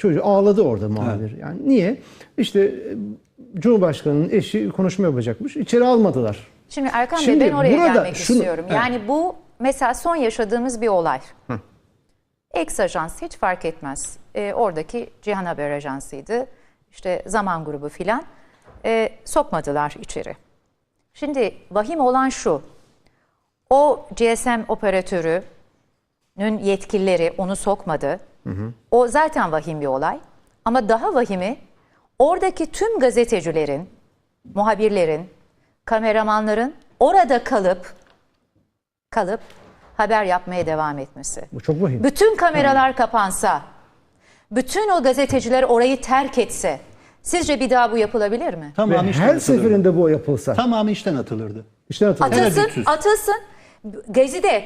çocuğu ağladı orada muhabir. Yani niye? İşte e, Cumhurbaşkanı'nın eşi konuşma yapacakmış. İçeri almadılar. Şimdi Erkan Şimdi Bey ben oraya burada gelmek şunu- istiyorum. Evet. Yani bu mesela son yaşadığımız bir olay. Ex ajans hiç fark etmez. Ee, oradaki Cihan Haber Ajansı'ydı. İşte Zaman Grubu filan. Ee, sokmadılar içeri. Şimdi vahim olan şu. O GSM operatörünün yetkilileri onu sokmadı. O zaten vahim bir olay. Ama daha vahimi oradaki tüm gazetecilerin, muhabirlerin, kameramanların orada kalıp kalıp haber yapmaya devam etmesi. Bu çok vahim. Bütün kameralar kapansa, bütün o gazeteciler orayı terk etse, sizce bir daha bu yapılabilir mi? Ve Tamamı işten her atılırdı. seferinde bu yapılsa. Tamamı işten atılırdı. İşte hatırlıyorum. Atılsın, atılsın. Gezi'de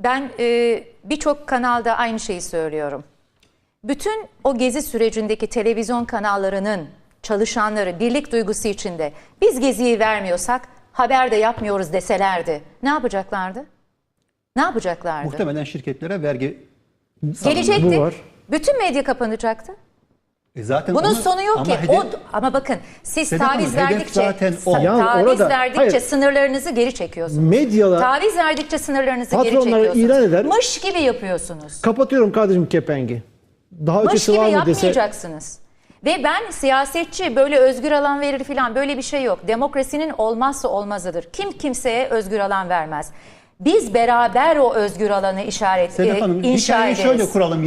ben e, birçok kanalda aynı şeyi söylüyorum. Bütün o gezi sürecindeki televizyon kanallarının çalışanları birlik duygusu içinde biz geziyi vermiyorsak haber de yapmıyoruz deselerdi ne yapacaklardı? Ne yapacaklardı? Muhtemelen şirketlere vergi Gelecekti. Bütün medya kapanacaktı. E zaten Bunun onu- sonu yok ama ki. hedef- O, ama bakın siz Sedat Hanım, taviz hedef verdikçe zaten o. Yani taviz orada- verdikçe hayır. sınırlarınızı geri çekiyorsunuz. Medyalar Taviz verdikçe sınırlarınızı geri çekiyorsunuz. ilan eder. Mış gibi yapıyorsunuz. kapatıyorum kardeşim kepengi. Daha Mış gibi var mı dese. yapmayacaksınız. Ve ben siyasetçi böyle özgür alan verir falan böyle bir şey yok. Demokrasinin olmazsa olmazıdır. Kim kimseye özgür alan vermez. Biz beraber o özgür alanı işaret Sedef e, Hanım inşa hikayeyi ederiz. şöyle kuralım.